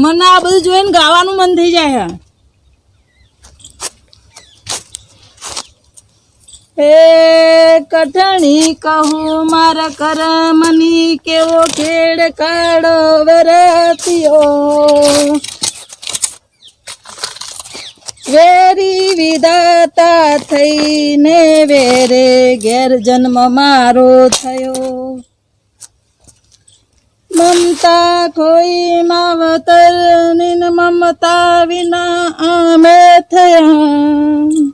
મને આ બધું જોઈને ગાવાનું મન થઈ જાય હે. કઠણી કહું મારા કરમની કેવો ખેડ કાઢો વરતીઓ વેરી વિધાતા થઈને વેરે ગેર જન્મ મારો થયો. મમતા કોઈ માવતર નિન મમતા વિના અમે થયા.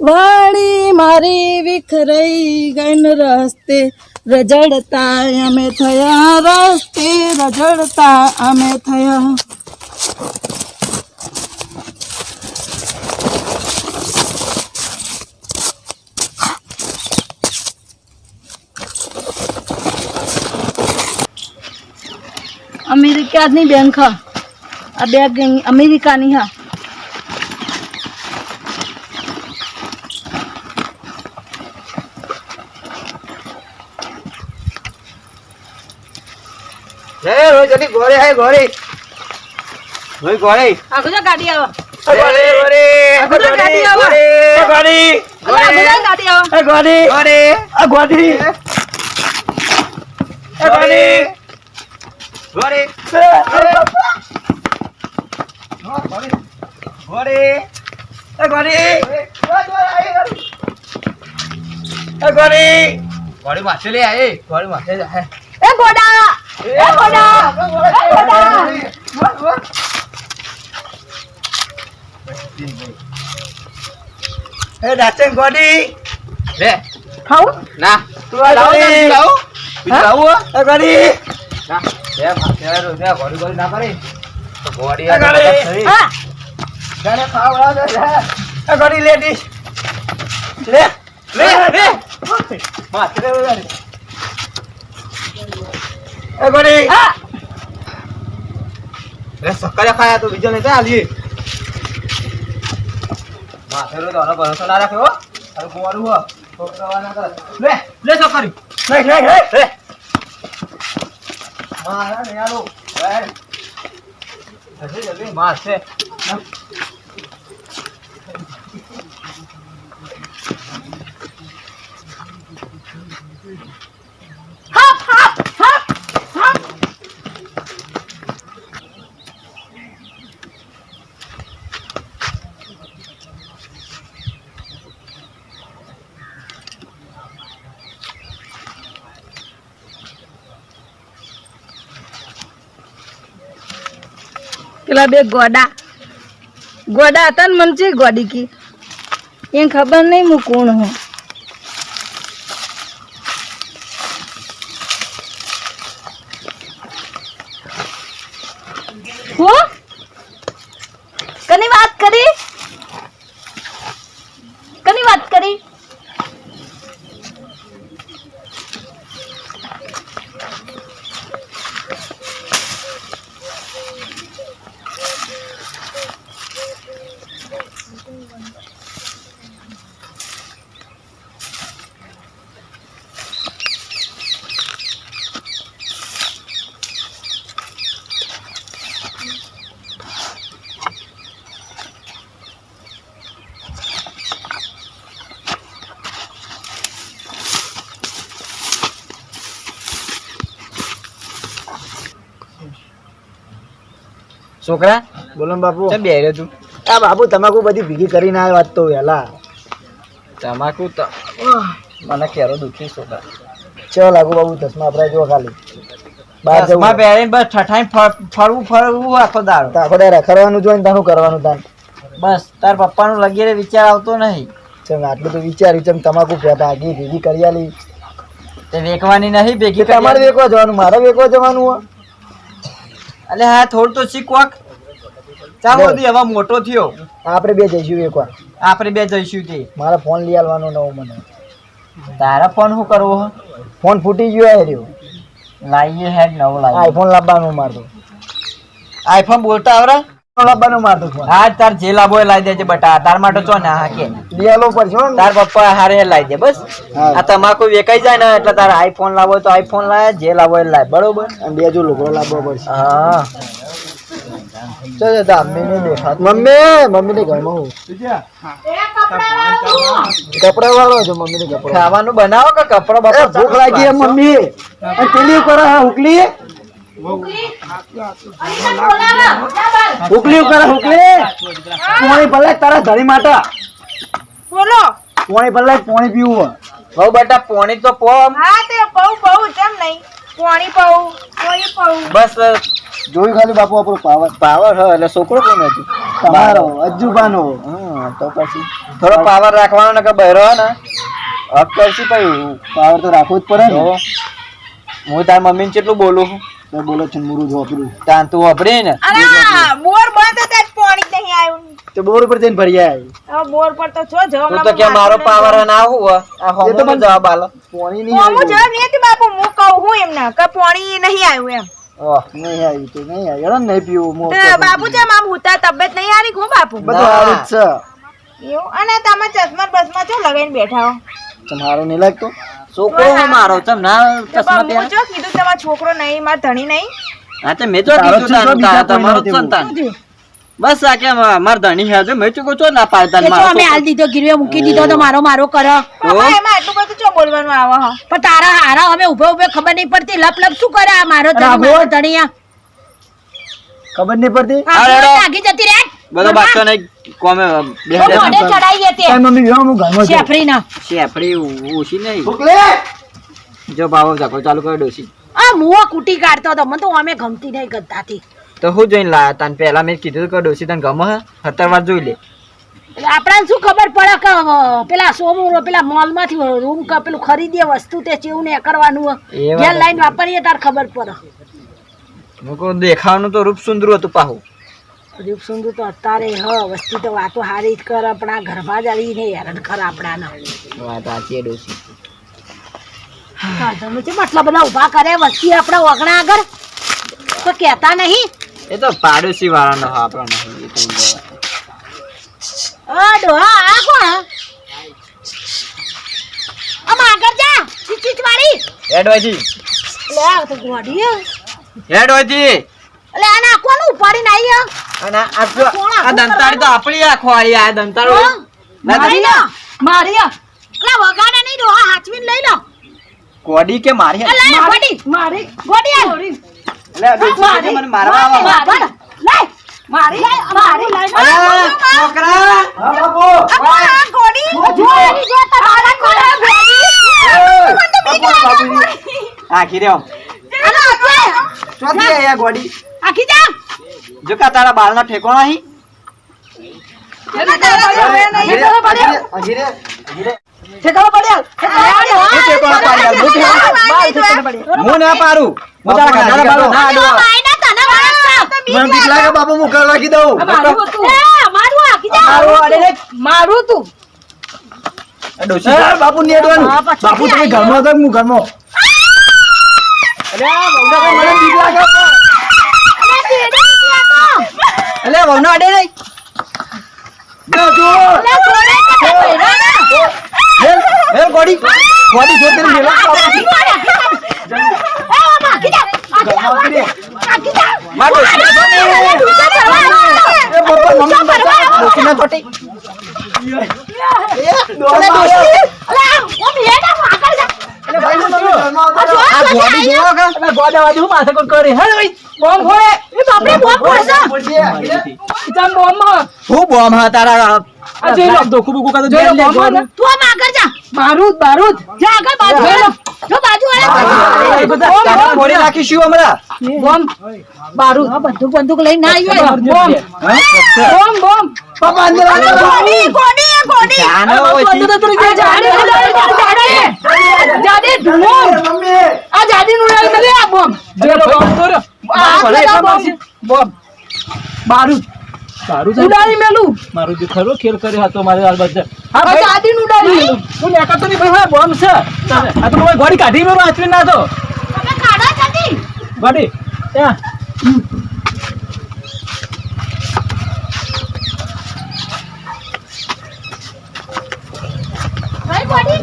વાળી મારી વિખરાઈ ગઈન રસ્તે રજડતા અમે થયા. રસ્તે રજડતા અમે થયા. અમેરિકાની બેંક હા આ બેગ અમેરિકાની હા લે રોજ જલ્દી ઘોડે આય ઘોડે રોજ ઘોડે આ ગુજરાત ગાડી આવો ઘોડે ઘોડે આ બધા ગાડી આવો. ઘોડે આ ગુજરાત ગાડી આવો એ ઘોડે ઘોડે આ ઘોડે એ ઘોડે ઘોડે ઘોડે એ ઘોડે એ ઘોડે ઘોડે માથે લે આય ઘોડે માથે જાય એ ઘોડા એ ઘોડા એ નાચન ગોડી લે ખાવું ના તું આ લાવો ને લાવો લાવો એ ગોડી ના સક્કરે ખાયા તો બીજો નહીં આલી માથે તો ભરોસો ના રાખ્યો હો. અરે ગોવાડું હો. છોકરાવા ના કરે લે લે સક્કરી. લે લે લે લે. મારા ને આલો લે જલ્દી જલ્દી મારશે હપ પેલા બે ગોડા. ગોડા હતા ને મને છે ગોડી કી. એ ખબર નહીં હું કોણ હું કની વાત કરી કની વાત કરી છોકરા બોલો બાપુ. બે તું? આ બાપુ તમાકુ બધી ભેગી કરીને આવ્યો વાત તો વહેલા. તમાકુ તો મને કેરો દુખી છોકરા. ચલ લાગુ બાબુ ચશ્મા આપણે જો ખાલી. બહાર ચશ્મા પહેરીને બસ ઠઠાઈ ફરવું ફરવું આખો દાડો. આખો દાડે રખડવાનું જોઈને તાનું કરવાનું તાન? બસ તાર પપ્પાનું લગીરે વિચાર આવતો નહીં. ચમ આટલું તો વિચાર્યું ચમ તમાકુ આગી ભેગી કરી આલી. તે વેકવાની નહીં ભેગી તમારે વેકવા જવાનું મારે વેકવા જવાનું હો અલે હા થોડું તો શીખ વાક. ચાલો. દી હવે મોટો થયો. આપણે બે જઈશું એકવાર આપણે બે જઈશું તે. મારે ફોન લઈ આવવાનો નવો મને. તારા ફોન શું કરવો ફોન ફૂટી ગયો હે રહ્યો. લાવીએ હેડ નવો લાવીએ આઈફોન લાવવાનો મારો આઈફોન બોલતા આવડે લાવવાનું મારતો ફોન હા તાર જે લાવો એ દેજે બટા. તાર માટે ચો ના હા કે લઈ આલો ને. તાર પપ્પા હારે લાવી દે બસ. આ તમાકુ વેકાઈ જાય ને એટલે તારે આઈફોન લાવો તો આઈફોન લાવે જે લાવો એ લાવે બરોબર? અને બે લુગડો લાવવો પડશે. હા. ચાલ જા મમ્મી દેખાત મમ્મી મમ્મી ને ઘરમાં હું? કપડા વાળો છો મમ્મી ને કપડા ખાવાનું બનાવો કે કપડા ભૂખ લાગી મમ્મી. એ પેલી કરે હા હુકલી કરે હુકલી. પોણી ભલે તારા ધણી માટે. બોલો. પોણી ભલે પોણી પીવું બહુ બેટા પોણી તો પો. હા તે બહુ બહુ તેમ નહીં? પોણી પાઉં પોણી પાઉં બસ જોયું ખાલી બાપુ આપણો પાવર? પાવર હ એટલે છોકરો કોણ હતો? તમારો અજુબાનો હા તો પછી. થોડો પાવર રાખવાનો ને કે બહેરો હે ને. હક કરશી પછી પાવર તો રાખવું જ પડે ને. હું તાર મમ્મીને કેટલું બોલું છું? તો બોલો છે મુરું ઝોપડું તાન તો વાપરી ને. અરે બોર બંધ હતા જ પાણી નહીં. આવ્યું તો બોર ઉપર જઈને ભરી આય. હવે બોર પર તો છો જો તું તો કે મારો પાવર ના હું. આ એ તો મને- જવાબ આલો. પોણી નહીં હું આવ્યું જવાબ નહીં હતી બાપુ હું કહું હું એમને કે પાણી નહીં આવ્યું એમ. ઓહ. નહીં આવ્યું તો નહીં આવ્યું નહીં પીવું મોં બાપુ છે હુતા તબિયત નહીં હારી હું બાપુ? બધું સારું જ એવું? અને તમે ચશ્મા બસમાં ચો લગાઈને બેઠા હો? તમારો નહીં લાગતો. છોકરો હું મારો? ચમ ના તો ચશ્મા પહેરે? ચો કીધું તમારો છોકરો નહીં માર ધણી નહીં. હા તો મેં તો કીધું તારા તમારો સંતાન. બસ આ કેમ માર ધણી હે તો મેં ચૂકો છો ના પાડતા મારો અમે હાલ દીધો ગીરવે મૂકી દીધો તો મારો મારો કરો. એમાં આટલું બધું ચો બોલવાનું આવો પણ તારા હારા અમે ઉભે ઉભે ખબર નહીં પડતી. લપ લપ શું કરે આ મારો ધણી, ધણીયા ખબર નહીં પડતી? આ અરે, બોલ અરે. લાગી જતી રે બધો બાદશાહ ને કોમે બે તો ચડાઈ ચડાઈએ તે. તારી મમ્મી ગયો હું ઘરમાં શેફરી ના શેફરી ઓછી નહીં. જો બાબો ઝાકળ ચાલુ કર્યો ડોસી આ મુઓ કુટી કાઢતો હતો. મને તો અમે ગમતી નહીં ગદ્દાથી. તો હું જોઈને લાયા તાન પહેલા મેં કીધું કે ડોસી તને ગમે હે? સત્તર વાર જોઈ લે. આપણને શું ખબર પડે કે પેલા સોમું પેલા મોલમાંથી રૂમ કે પેલું ખરીદીએ વસ્તુ તે ચેવું ને કરવાનું એ ઘેર લાઈન વાપરીએ તાર ખબર પડે. દેખાવાનું તો રૂપ સુંદર હતું પાહું. રૂપ તો અત્યારે હ વસ્તી તો વાતો હારી જ કરે પણ આ ઘરમાં જ આવીને હેરાન ખરા આપણાને. વાત સાચી ડોસી સાધનો છે આટલા બધા ઊભા કરે? વસ્તી આપણા ઓગણા આગળ? તો કહેતા નહીં? એ તો પાડોશી વાળાનો હા આપણો નહીં એ તો ડોહા આ કોણ? આમ આગળ જા ચીચીચ વાળી હેડવાજી લે આ તો ગોડી હેડ હેડવાજી લે આના કોનું ઉપાડીને આવી? અને આ જો- આ દંતાળી તો આપણી આ ખોવાળી આ દંતાળો. મારી લો. મારી લો. લે વગાડે નહીં આ હાચવીને લઈ લો. કોડી કે મારી ગોડી. મારી કોડી આ એટલે મને મારવા આવો. મારી. લે મારી. મારી. લઈ અરે, છોકરા. હા બાપુ. આ કોડી જો જો તમારા કોડા કોડી આખી રહ્યો. ચોથી આયા ગોડી. આખી જા જો કા તારા બાળનો ઠેકોણો અહીં ઠેકાણો પડ્યા હું ઠેકોણો પાડી આલું, હું ઠેકોણો- હું ના પાડું. હું તારા ઘરના બાળો ના અડવા. માયના તને વળગશે. મને બીક લાગે. બાપુ હું કરવા રાખી દઉં મારું તું બાપુ નહીં પછી બાપુ તમે ઘરમાં હતો હું ઘરમાં. અરે આ બહુ ના મને બીક લાગે બાપુ. અરે બેડે નથી આ તો. એટલે વહુનો અડે નહીં જો, જો. હેલ ગોડી ગોડી જો તેરી મેલો કોણ જા. એ, આમ આખી જા. આખી જા. આખી જા. માર કરવા આવ્યો. એ બાપા, મમ્મી. ડોસી ના. અલે, હું ઘરમાં આ ગોડી જોવો કે? ગોડા હું માથે કોઈ કરે હેડ ભાઈ. બોમ્બ ફોડે બાપરે, બોમ્બ પડશે. ચમ બોમ્બ હું. બોમ હા તારા આ જોઈ લો ધોકું બોકું કાં જોઈ લો બોમ્બ તું આમ આગળ જા. બારૂદ બારૂદ. જા આગળ બાજુ જોઈ લો. જો બાજુ વાળા. મોડી નાખીશું હમણાં. બોમ્બ. બારૂદ. બંદૂક બંદૂક લઈને ના આવ્યો બોમ્બ. બોમ્બ. બોમ્બ. બાપા, અંદર આવો. ગોડી ગોડી જાનો ઓછી. આ જાડી જાડી જાડી ધૂમ મમ્મી. આ જાડી ઉડાડી દે આ બોમ્બ. જે બોમ્બ આ સારું છે. ઉડાડી મેલું. મારું જે ખરો ખેલ કર્યો હતો મારે આ બધે. આ જાડી ઉડાડી મેલું. હું લેકાતો નહીં ભાઈ બોમ્બ છે. આ તો કાઢી આચવી ના તો તમે કાઢો જલ્દી. ત્યાં. ભાઈ.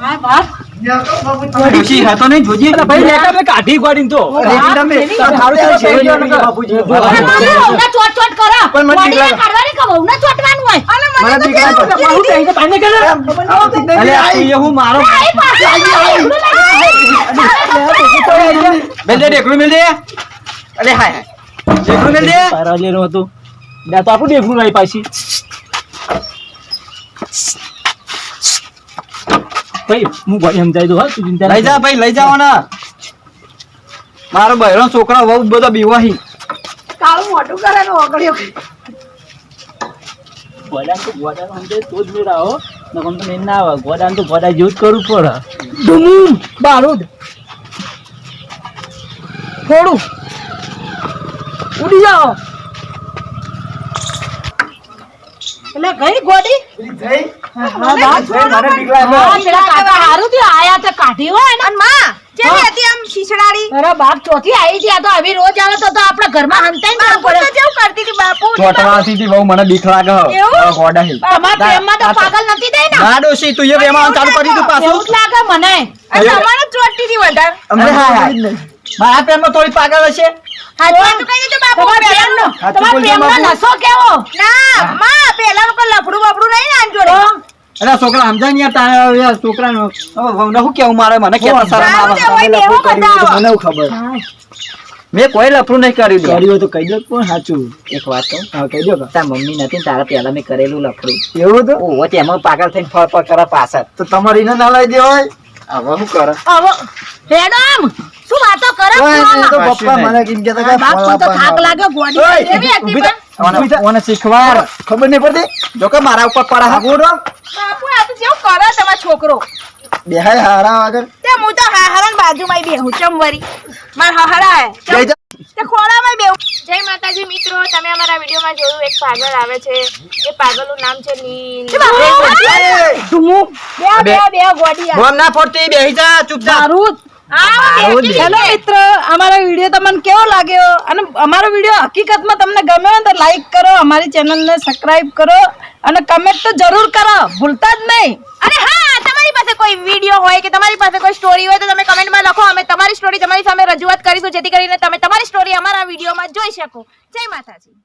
હા બાપ. ડોશી હતો નહીં જોજી. ભાઈ લેકા મેં કાઢી ગોડીને તો. હારું ચાલ છે બાપુજી. અરે ચોટ ચોટ કરો. પણ મને. કાઢવાની કે વહુને ચોટવાનું હોય? મને બીક તો બહુ કહીને તો પાણી કરે. અરે આ એ હું મારો મેલ દે ઢેકણું મેલ દે. અરે હાય. હાય ઢેકણું મેલ દે. પારાલેલું હતું. ના તો આપણું દેખું નહીં પાછી. ભાઈ હું ગોળી સમજાવી દઉં હા તું ચિંતા લઈ જા ભાઈ લઈ જાઓ ને. મારો બહેરો છોકરા બહુ બધા બીવાહી. કાળું મોટું કરે ને ઓગળ્યો. ગોડાને તો ગોડાને સમજાય તો જ મેળ આવો તો મેળ ના આવે. ગોડાને તો ગોડા જેવું જ કરવું પડે. ડુમુમ બારૂદ. થોડું. ઉડી જાઓ. એટલે ગઈ ગોડી? હા, વાત. હા, પેલા કાકા હારું થી આયા તો કાઢી હોય ને. કેવી હતી આમ શીશડાડી અરે બાપ ચોથી આવી હતી આ તો આવી રોજ આવે તો તો આપણે ઘરમાં હંતાઈને જવું પડે. કેવું કરતી હતી બાપુ? ચોટવાથી થી બહુ મને બીક લાગે. એવું? ગોડા હી. તમારા પ્રેમમાં તો પાગલ નથી થઈ ને. ના ડોશી તું એ બેમાં ચાલુ કરી દીધું પાછું. એવું જ લાગે મને. તમારે વધારે. અરે હાય હાય. મારા પ્રેમમાં થોડી પાગલ હશે? સાચું કહી દેજો બાપુ તમારા પ્રેમનો તમારા પ્રેમનો બાપુ. કેવો? ના માં લફડું બફડું નહીં ને આન જોડે. અરે છોકરા સમજાય નહીં યાર તારે યાર છોકરાનો. હવે વહુને કેવું મારે? મને કેતા સારા ને મને ખબર? મેં કોઈ લફરું નહીં કર્યું કર્યું તો કહી દો પણ સાચું? એક વાત કહું? હા કહી દો તાર મમ્મી નથી તારા પહેલા મેં કરેલું લફરું. એવું તો? ઓહો તેમાં પાગલ થઈને ફળ ફળ કરે પાછળ. તો તમારી ને ના લઈ દેવાય? હવે શું કરે? હવે હેડમ શું વાતો કરે તો પપ્પા મને કેમ કે બાપ તો થાક લાગ્યો ગોડી એવી કેવી હતી ઊભી પણ? થા. ઊભી થા. મને શીખવાડ ખબર નહીં પડતી? જો કે મારા ઉપર પડે હા. આગળ બાપુ આ તો જેવું કરે તમારો છોકરો. બેહાય હારા આગળ. તે હું તો હાહરા બાજુમાં બેહું ચમવરી. માર હાહરા હે તે ખોળામાં બેહું. જય માતાજી મિત્રો તમે અમારા વિડીયોમાં જોયું એક પાગલ આવે છે. એ પાગલનું નામ છે નીલ. બે બે બે ગોડી બોમ ના ફોડતી બેહી જા ચૂપચાપ મારું જ. હેલો મિત્ર અમારો વીડિયો તમને કેવો લાગ્યો? અને અમારો વીડિયો હકીકતમાં તમને ગમ્યો તો લાઈક કરો અમારી ચેનલને સબસ્ક્રાઇબ કરો અને કમેન્ટ તો જરૂર કરો. ભૂલતા જ નહીં. અરે હા તમારી પાસે કોઈ વીડિયો હોય કે તમારી પાસે કોઈ સ્ટોરી હોય તો તમે કમેન્ટમાં લખો. અમે તમારી સ્ટોરી તમારી સામે રજૂઆત કરીશું જેથી કરીને તમે તમારી સ્ટોરી અમારા વિડીયોમાં જોઈ શકો. જય માતાજી.